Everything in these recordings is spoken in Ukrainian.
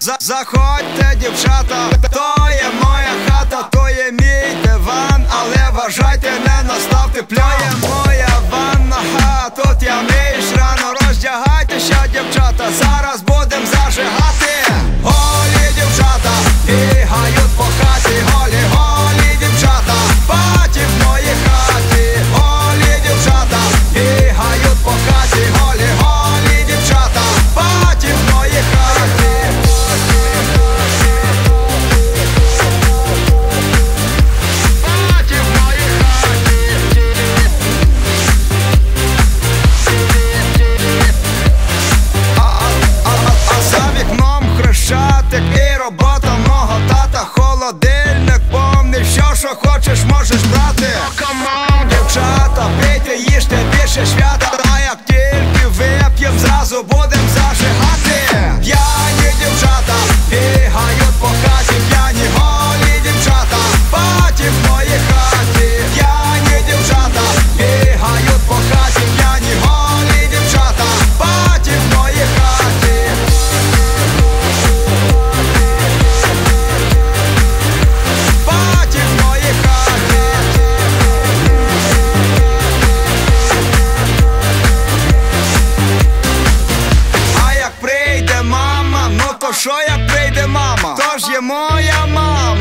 За Заходьте, дівчата.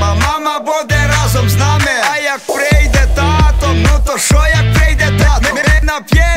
мама, мама буде разом з нами. А як прийде тато, ну то що як прийде тато? Не нап'є